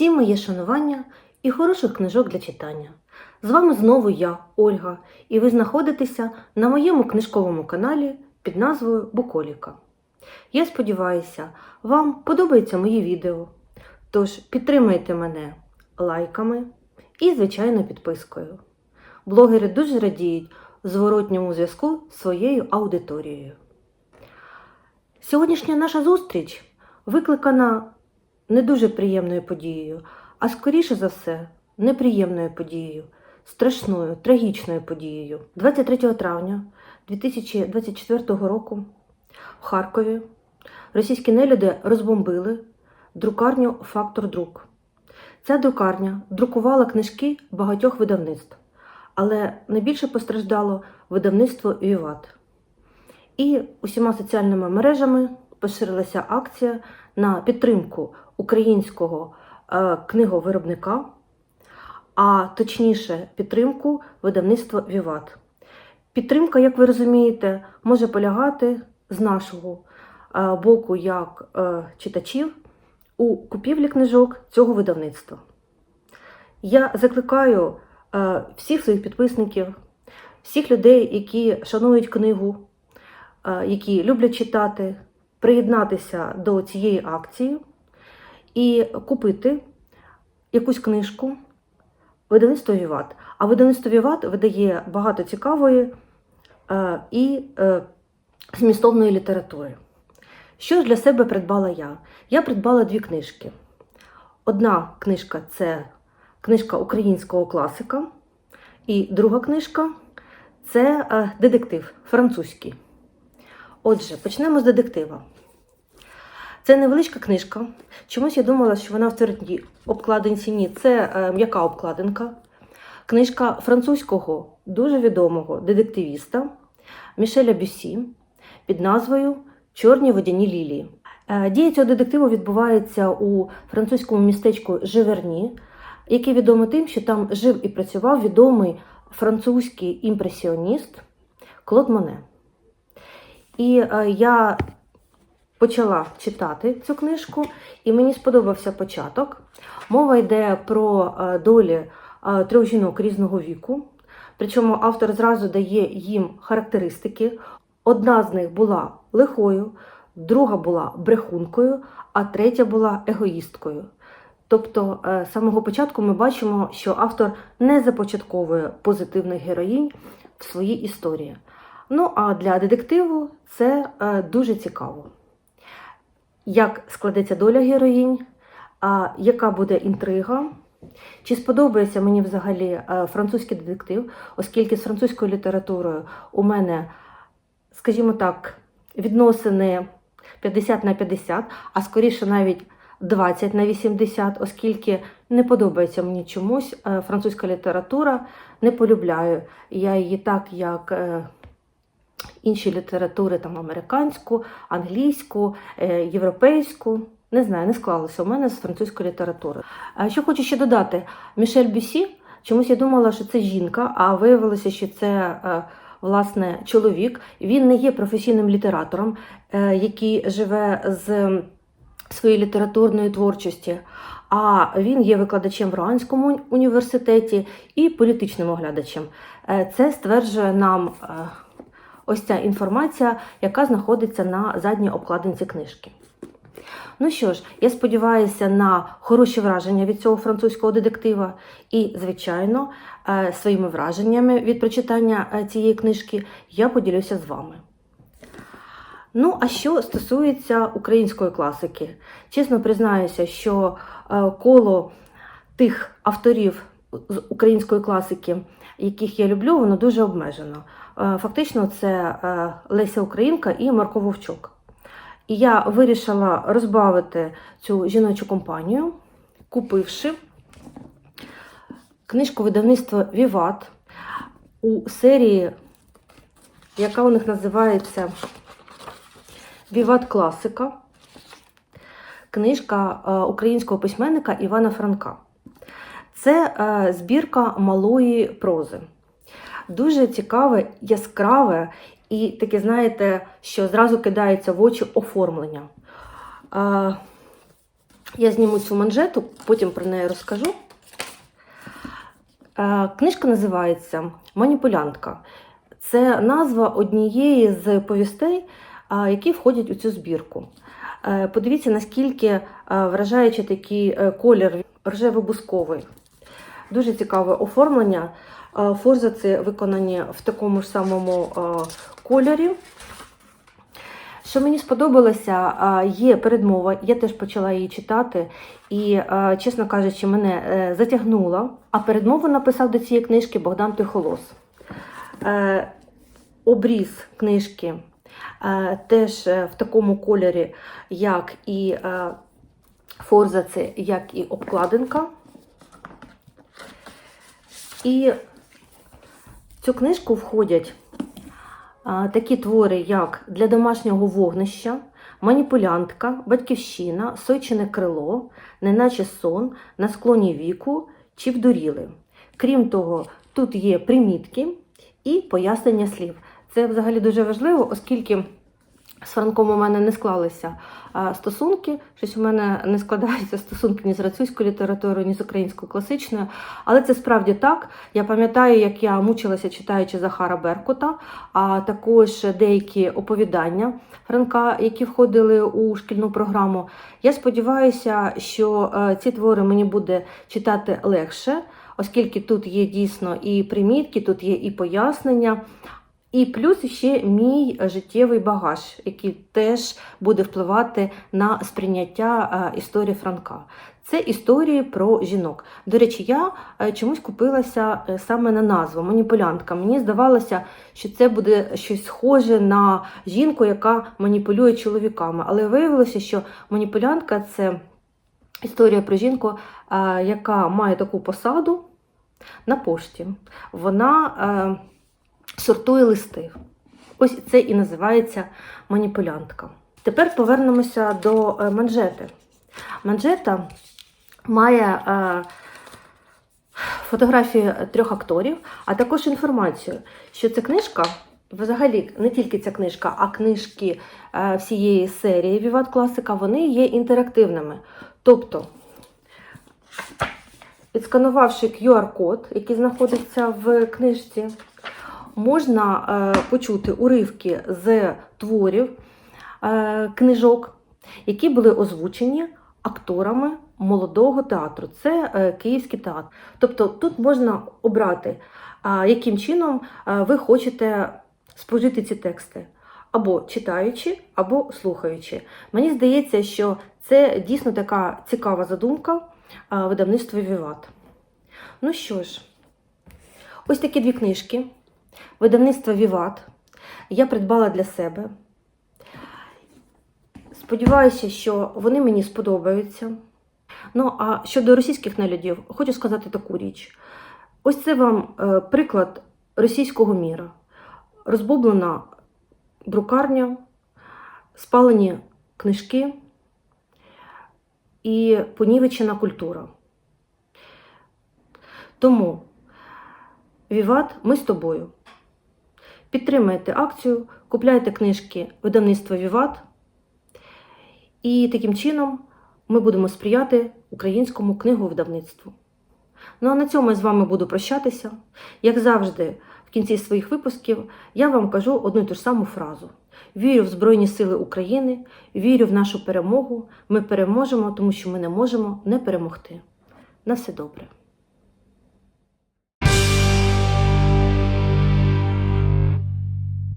моє шанування і хороших книжок для читання. З вами знову я, Ольга, і ви знаходитеся на моєму книжковому каналі під назвою Буколіка. Я сподіваюся, вам подобаються мої відео. Тож підтримайте мене лайками і, звичайно, підпискою. Блогери дуже радіють зворотньому зв'язку з своєю аудиторією. Сьогоднішня наша зустріч викликана не дуже приємною подією, а скоріше за все, неприємною подією, страшною, трагічною подією. 23 травня 2024 року в Харкові російські нелюди розбомбили друкарню Фактор Друк. Ця друкарня друкувала книжки багатьох видавництв, але найбільше постраждало видавництво Віват. І усіма соціальними мережами поширилася акція на підтримку українського е, книговиробника, а точніше підтримку видавництва Віват. Підтримка, як ви розумієте, може полягати з нашого е, боку як е, читачів у купівлі книжок цього видавництва. Я закликаю всіх своїх підписників, всіх людей, які шанують книгу, які люблять читати, приєднатися до цієї акції і купити якусь книжку видавництво Віват. А видавництво Віват видає багато цікавої е, і е, змістовної літератури. Що ж для себе придбала я? Я придбала дві книжки. Одна книжка це книжка українського класика, і друга книжка це е, детектив французький. Отже, почнемо з детектива. Це невеличка книжка. Чомусь я думала, що вона в твердій обкладинці. Ні, це е, м'яка обкладинка. Книжка французького дуже відомого детективіста Мішеля Бюсі під назвою Чорні водяні лілії. Е, Дія цього детективу відбувається у французькому містечку Живерні, яке відомо тим, що там жив і працював відомий французький імпресіоніст Клод Моне. І е, я почала читати цю книжку, і мені сподобався початок. Мова йде про е, долі е, трьох жінок різного віку. Причому автор зразу дає їм характеристики. Одна з них була лихою, друга була брехункою, а третя була егоїсткою. Тобто, е, з самого початку ми бачимо, що автор не започатковує позитивних героїнь в своїй історії. Ну а для детективу це дуже цікаво. Як складеться доля героїнь, а яка буде інтрига? Чи сподобається мені взагалі е, французький детектив, оскільки з французькою літературою у мене, скажімо так, відносини 50 на 50, а скоріше навіть 20 на 80, оскільки не подобається мені чомусь е, французька література, не полюбляю. Я її так, як е, інші літератури, там американську, англійську, е, європейську. Не знаю, не склалося у мене з французькою літературою. А Що хочу ще додати, Мішель Бюсі, чомусь я думала, що це жінка, а виявилося, що це е, власне чоловік. Він не є професійним літератором, е, який живе з своєї літературної творчості, а він є викладачем в Руанському університеті і політичним оглядачем. Це стверджує нам ось ця інформація, яка знаходиться на задній обкладинці книжки. Ну що ж, я сподіваюся на хороші враження від цього французького детектива, і, звичайно, е, своїми враженнями від прочитання е, цієї книжки я поділюся з вами. Ну, а що стосується української класики, чесно признаюся, що е, коло тих авторів з української класики, яких я люблю, воно дуже обмежено. Е, Фактично, це е, Леся Українка і Марко Вовчук. І я вирішила розбавити цю жіночу компанію, купивши книжку видавництва Віват у серії, яка у них називається Віват Класика. Книжка е, українського письменника Івана Франка. Це збірка малої прози. Дуже цікаве, яскраве і таке, знаєте, що зразу кидається в очі оформлення. Я зніму цю манжету, потім про неї розкажу. Книжка називається Маніпулянтка. Це назва однієї з повістей, які входять у цю збірку. Е, Подивіться, наскільки вражаючий такий е, колір рожево-бусковий. Дуже цікаве оформлення. Е, Форзаци виконані в такому ж самому е, кольорі. Що мені сподобалося, є передмова, я теж почала її читати, і, чесно кажучи, мене е, затягнула. А передмову написав до цієї книжки Богдан Тихолос. Е, Обріз книжки е, теж е, в такому кольорі, як і е, форзаци, як і обкладинка. І в цю книжку входять такі твори, як для домашнього вогнища, маніпулянтка, батьківщина, сойчине крило, неначе сон, на склоні віку чи вдуріли. Крім того, тут є примітки і пояснення слів. Це взагалі дуже важливо, оскільки з Франком у мене не склалися стосунки. Щось у мене не складаються стосунки ні з французькою літературою, ні з українською класичною. Але це справді так. Я пам'ятаю, як я мучилася читаючи Захара Беркута, а також деякі оповідання Франка, які входили у шкільну програму. Я сподіваюся, що е, ці твори мені буде читати легше, оскільки тут є дійсно і примітки, тут є і пояснення. І плюс ще мій життєвий багаж, який теж буде впливати на сприйняття е, історії Франка. Це історії про жінок. До речі, я е, чомусь купилася е, саме на назву маніпулянтка. Мені здавалося, що це буде щось схоже на жінку, яка маніпулює чоловіками. Але виявилося, що маніпулянтка це історія про жінку, яка має таку посаду на пошті. Вона сортує листи. Ось це і називається маніпулянтка. Тепер повернемося до е, манжети. Манжета має е, фотографії трьох акторів, а також інформацію, що ця книжка, взагалі, не тільки ця книжка, а книжки е, всієї серії Віват Класика, вони є інтерактивними. Тобто, відсканувавши QR-код, який знаходиться в книжці, можна е, почути уривки з творів е, книжок, які були озвучені акторами молодого театру. Це е, Київський театр. Тобто тут можна обрати, яким чином ви хочете спожити ці тексти. Або читаючи, або слухаючи. Мені здається, що це дійсно така цікава задумка видавництва Віват. Ну що ж, ось такі дві книжки. Видавництва Віват. Я придбала для себе. Сподіваюся, що вони мені сподобаються. Ну, а щодо російських нелюдів, хочу сказати таку річ. Ось це вам е, приклад російського міра. Розбоблена друкарня, спалені книжки і понівечена культура. Тому, Віват, ми з тобою. Підтримайте акцію, купляйте книжки видавництва Віват. І таким чином ми будемо сприяти українському книговидавництву. Ну а на цьому я з вами буду прощатися. Як завжди, в кінці своїх випусків я вам кажу одну і ту ж саму фразу: вірю в Збройні Сили України, вірю в нашу перемогу. Ми переможемо, тому що ми не можемо не перемогти. На все добре.